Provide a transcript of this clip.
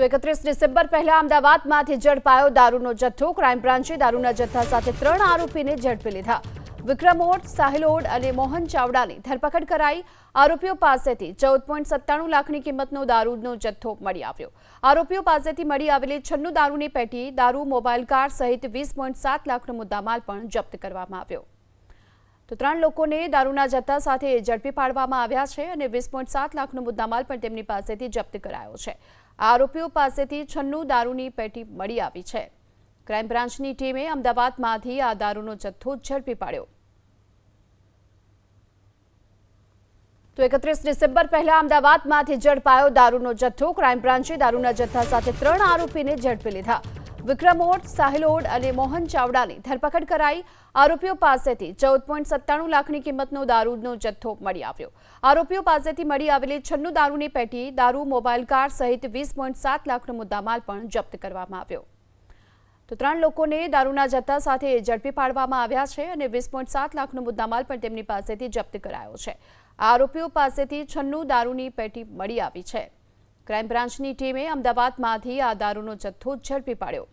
તો એકત્રીસ ડિસેમ્બર પહેલા અમદાવાદમાંથી ઝડપાયો દારૂનો જથ્થો. ક્રાઇમ બ્રાન્ચે દારૂના જથ્થા સાથે ત્રણ આરોપીને ઝડપી લીધા. વિક્રમોડ, સાહિલોડ અને મોહન ચાવડાની ધરપકડ કરાઈ. આરોપીઓ પાસેથી ચૌદ પોઈન્ટ સત્તાણું લાખની કિંમતનો દારૂનો જથ્થો મળી આવ્યો. આરોપીઓ પાસેથી મળી આવેલી છન્નું દારૂની પેટી દારૂ, મોબાઈલ કાર સહિત વીસ પોઈન્ટ સાત લાખનો મુદ્દામાલ પણ જપ્ત કરવામાં આવ્યો. તો ત્રણ લોકોને દારૂના જથ્થા સાથે ઝડપી પાડવામાં આવ્યા છે અને વીસ પોઈન્ટ સાત લાખનો મુદ્દામાલ પણ તેમની પાસેથી જપ્ત કરાયો છે. આરોપીઓ પાસેથી છન્નું દારૂની પેટી મળી આવી છે. ક્રાઇમ બ્રાન્ચની ટીમે અમદાવાદમાંથી આ દારૂનો જથ્થો ઝડપી પાડ્યો. તો એકત્રીસ ડિસેમ્બર પહેલા અમદાવાદમાંથી ઝડપાયો દારૂનો જથ્થો. ક્રાઇમ બ્રાન્ચે દારૂના જથ્થા સાથે ત્રણ આરોપીને ઝડપી લીધા. વિક્રમોડ, સાહિલોડ અને મોહન ચાવડાની ધરપકડ કરાઈ. આરોપીઓ પાસેથી ચૌદ પોઈન્ટ સત્તાણું લાખની કિંમતનો દારૂનો જથ્થો મળી આવ્યો. આરોપીઓ પાસેથી મળી આવેલી છન્નું દારૂની પેટી, દારૂ, મોબાઈલ કાર સહિત વીસ પોઈન્ટ સાત લાખનો મુદ્દામાલ પણ જપ્ત કરવામાં આવ્યો. તો ત્રણ લોકોને દારૂના જથ્થા સાથે ઝડપી પાડવામાં આવ્યા છે અને વીસ પોઈન્ટ સાત લાખનો મુદ્દામાલ પણ તેમની પાસેથી જપ્ત કરાયો છે. આરોપીઓ પાસેથી છન્નું દારૂની પેટી મળી આવી છે. ક્રાઇમ બ્રાન્ચની ટીમે અમદાવાદમાંથી આ દારૂનો જથ્થો ઝડપી પાડ્યો.